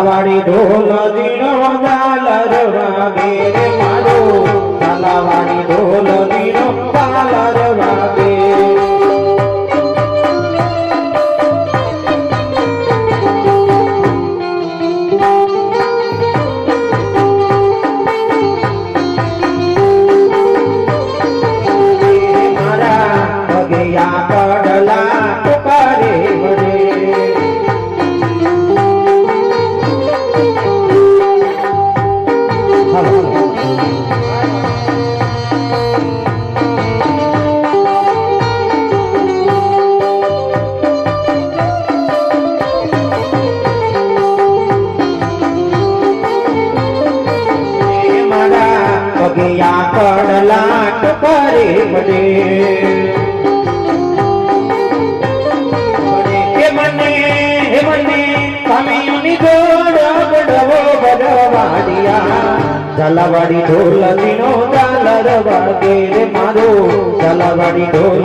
ઝાલાવાડી ઢોલ દીનો મારા પગિયા પડલા મને. હે મને હે મને, સ્વામીની જોડ બડવો બડવાડિયા ઝાલાવાડી ઢોલ દીનો ઝાલર વાગે રે મારો. ઝાલાવાડી ઢોલ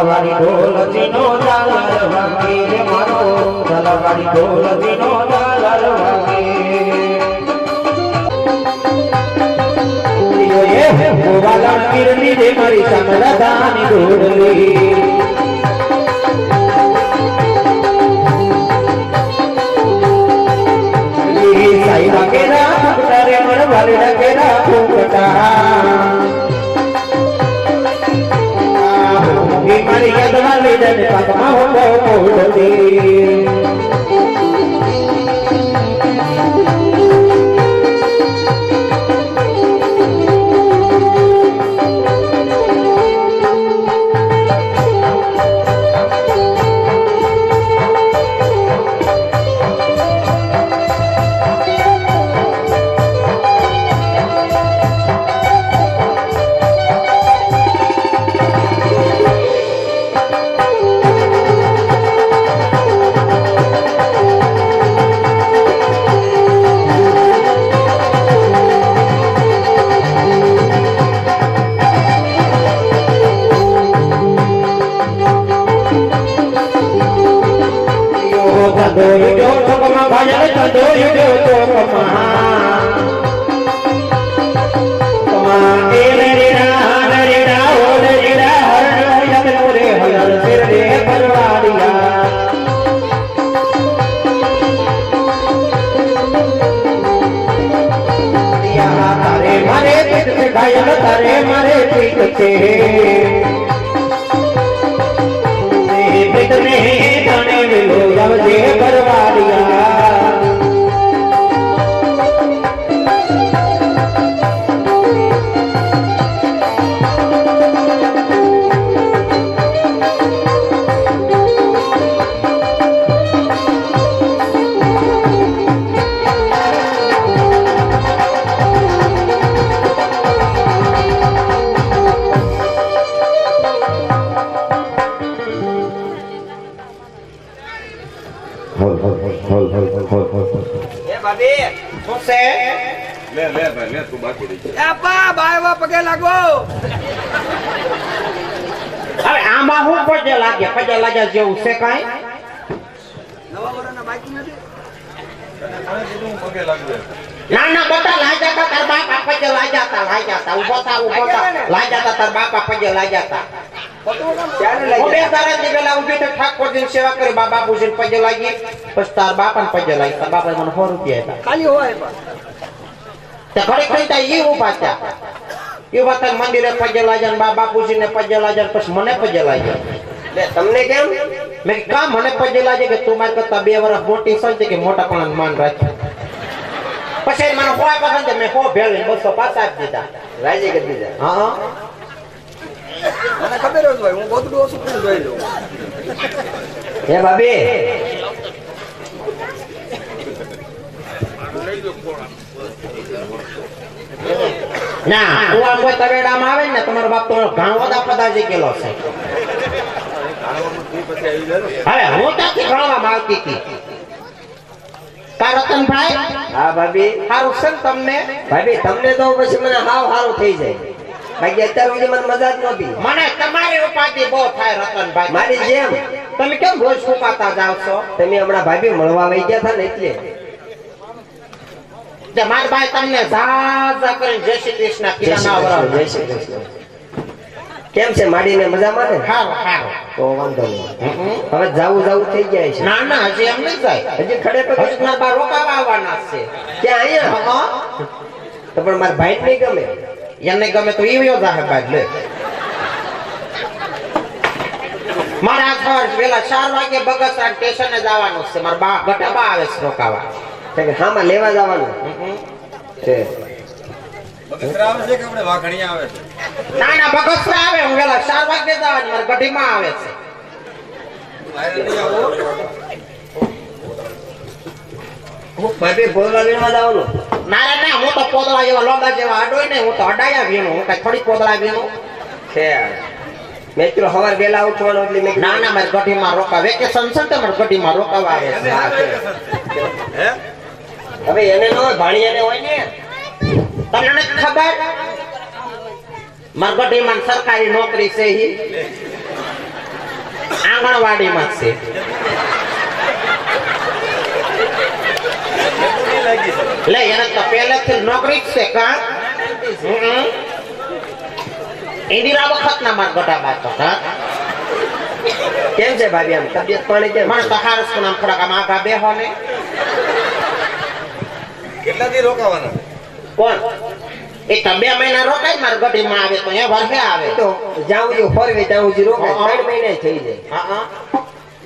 ઝાલાવાડી ઢોલ દીનો ઝાલર વાગે રે મારો ઝાલાવાડી ઢોલ દીનો ઝાલર વાગે એ ગોવાલા પીરની રે મારી સમરદાની ઢોલલી યાદ વાલી જને પાકમાં હો પીઠ એ ભાભી શું છે? લે લે ભાઈ લે તું બાકી રહી એ આપા બાયવા પગે લાગો. હવે આમાં હું પજે લાગે? પજે લાગે જેવું છે કાંઈ? નવા વર્ષના બાકી નથી? પગે. ના ના બધા લાઈ જતા તાર બાપા લાઈ જતા લાઈ જતા ઊભો થા ઊભો થા. લાઈ જતા તાર બાપા પગે લાઈ જતા તારા સેવા કરી બા લાગી પછી તાર બાપા ને લાગી તાર બાપા મને સો રૂપિયા હતા ખાલી હોય તે ઘડી કઈ તા ઈ ઊભા થયા ઈ વાત મંદિરે પજે લાગ્યા ને બા બાપુજી ને લાગ્યા પછી મને લાગ્યા તમને કેમ મેં કામ કા મને પછી લાગે કે તું મારી કરતા બે વર્ષ મોટી છે કે મોટા પણ માન રાખ્યું પછી મને હોય પસંદ મેં હો ભેળ બસો પાછા આપી દીધા રાજી કરી દીધા હા હા મને ખબર જ હોય હું ગોતડું ઓછું પણ જોઈ લઉં. હે ભાભી. ના કુવા કોઈ તવેડામાં આવે ને તમારો બાપ તો ઘણો બધા પદાજી ગયેલો છે. હવે હું ત્યાંથી ગણવામાં આવતી હતી? કા રતનભાઈ? હા ભાભી. સારું છે તમને? ભાભી તમને તો પછી મને હાવ સારું થઈ જાય. બાકી અત્યાર સુધી મને મજા જ નહોતી મને તમારી ઉપાધિ બહુ થાય રતનભાઈ મારી જેમ. તમે કેમ રોજ ફૂંકાતા જાવ છો? તમે હમણાં ભાભી મળવા વહી ગયા હતા ને એટલે. મારા ભાઈ તમને ઝા ઝા કરીને જય શ્રી કૃષ્ણ જય કીધા શ્રી ના કૃષ્ણ, વરાવ જય શ્રી કૃષ્ણ. કેમ છે માડીને મજામાં ને તો વાંધો નહીં. હવે જાવું જાવું થઈ જાય છે. ના ના હજી એમ નહીં જાય હજી ખડે તો કૃષ્ણ બા રોકાવા આવવાના છે. ક્યાં અહીંયા? તો પણ મારા ભાઈ નહીં ગમે? એને ગમે તો ઈવ્યો જાહે બાદ લે. મારા ઘર પેલા ચાર વાગે બગસરા સ્ટેશને જવાનું છે. મારા બા ગટાબા આવે છે રોકાવા. તો કે હામાં લેવા જવાનું? છે બગસરા આવે છે કે આપણે વાઘણિયા આવે છે? ના ના બગસરા આવે. હું પેલા ચાર વાગે જવાની. મારા ગઢીમાં આવે છે. હું ભાભી બોલવા વીણવા જવાનું? ના રે ના હું તો પોદળા જેવા લોબા જેવા અડોય ને હું તો અડાયા વીણું હું કઈ થોડી પોદળા વીણું. છે. મેં કીધું સવાર વહેલા ઉઠવાનું એટલે મેં ના ના મારી ગઢીમાં રોકા વેકેશન છે તો મારી ગઢીમાં રોકાવા આવે છે. હવે એને ન હોય ભાણિયાને હોય ને. તમને ખબર? મારા ગઢીમાં સરકારી નોકરી છે ઈ. આંગણવાડીમાં છે નહીં લાગી છે લે એને તો પહેલેથી નોકરી જ છે કા? ઇન્દિરા વખત ના માર ગોટા બાતો હા કેમ છે ભાભી આમ તબિયત પાણી કેમ મને તો હારસ કે આમ થોડાક આમ આગા બેહો ને. કેટલા દી રોકાવાના? કોણ? એ તો બે મહિના રોકાય મારા ગઢીમાં આવે તો એ વર્ષે આવે. તો જાઉં જો ફરવે જાઉં જો રોકાય. ત્રણ મહિને થઈ જાય. હા હા.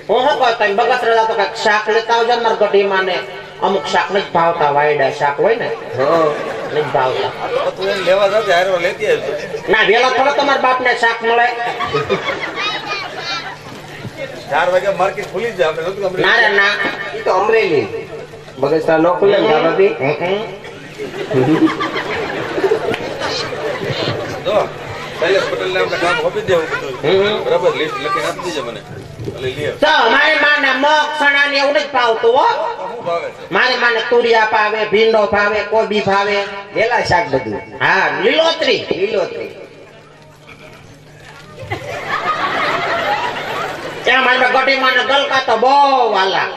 હું શું કહું તમે બગસરા તો કંઈક શાક લેતા આવજો ને મારા ગઢીમાં ને. અમુક શાક નથી ભાવતા વાયડા શાક હોય ને નથી ભાવતા. તો તું એને લેવા જાવ હારો લેતી આવજો ના વેલા થોડો તમારા બાપને શાક મળે. ચાર વાગે માર્કેટ ખુલી જ જાય આપણે ના રે ના. એ તો અમરેલી. બગસરા નો ખુલે ને હમ. જો શૈલેષ પટેલને આપણે કામ આપી દેવું બરાબર લિસ્ટ લખીને આપી દેજે મને. મારી માને મગ સણા ને એવું નથી ભાવતું હો. મારી માને તુરિયા ભાવે ભીંડો ભાવે કોબી ભાવે વેલા શાક બધું. હા લીલોતરી લીલોતરી. ત્યાં મારી ગઢી માને ગલકા તો બહુ વાલા.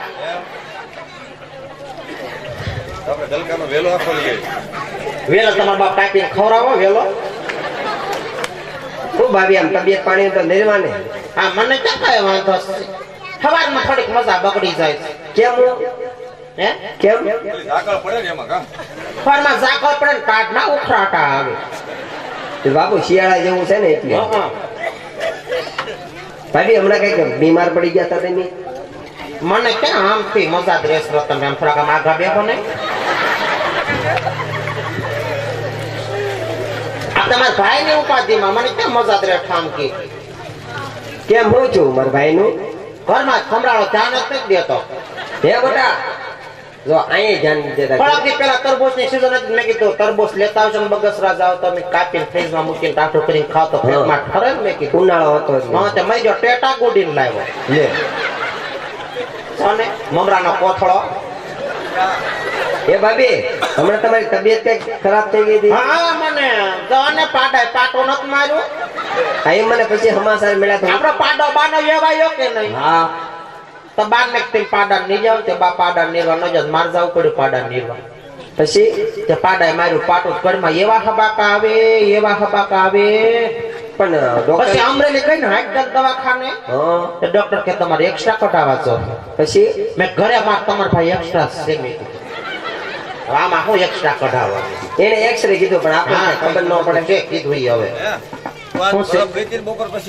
વેલો તમારા બાપ કાપીને ખવડાવો વેલો. શું ભાભી આમ તબિયત પાણી તો નિર્માને હા મને કાકા વાંધો છે? સવારમાં થોડીક મજા બગડી જાય કેમ? હું? કેમ? ઝાકળ પડે ને એમાં કાં સવારમાં ઝાકળ પડે ને કાઢ ના ઉખરાટા આવે. તો બાપુ શિયાળા જેવું છે ને એટલે. ભાભી હમણાં કંઈક બીમાર પડી ગયા હતા તમે? મને ક્યાં આમથી મજા દ્રેસ રો તમે આમ થોડાક આગળ આગા બેહો તમારા ભાઈ ની ઉપાધિમાં મને કેમ મજા રે ઠામકી કેમ હું છું મારા ભાઈ નું ઘરમાં ખમરાળો ધ્યાન જ નથી દેતો. હે બેટા? જો અહીં ધ્યાન દેતા. થોડાક દી પેલા તરબૂચની સીઝન હતી મેં કીધું તરબૂચ લેતા આવજો ને બગસરા જાવ તો અમે કાપીને ફ્રીજમાં મૂકીને ટાટો કરીને ખાવ તો ઠરે ને મેં કીધું. ઉનાળો હતો. હા તે મેં જો ટેટા ગુડીને લાવ્યો. લે. અને મમરાનો કોથળો. એ ભાભી હમણાં તમારી તબિયત કંઈક ખરાબ થઈ ગઈ હતી? હા મને જો ને પાડાય પાટો નથી માર્યો. હા એ મને પછી સમાચાર મળ્યા તો આપણો પાડો બાનો લેવાયો કે નહીં? હા. તો બાર ને તે પાડા ની જાવ તે બા પાડા નીરવા ન જાવ માર જાવ પડ્યું પાડા નીરવા. પછી? તે પાડાએ માર્યું પાટું ઘરમાં એવા હબાકા આવે એવા હબાકા આવે. પણ પછી ડોક્ટર અમરેલી ગઈ ને હાઈડલ દવાખાને? હા. તે ડોક્ટર કે તમારે એક્સ્ટ્રા કટાવા છો પછી? મેં ઘરે માર તમારા ભાઈ એક્સ્ટ્રા સેમી આમાં શું એક્સ્ટ્રા કઢાવવાનું? એને એક્સરે કીધું પણ આપણે ખબર ન પડે. કીધું હવે. હે? બપોર પછી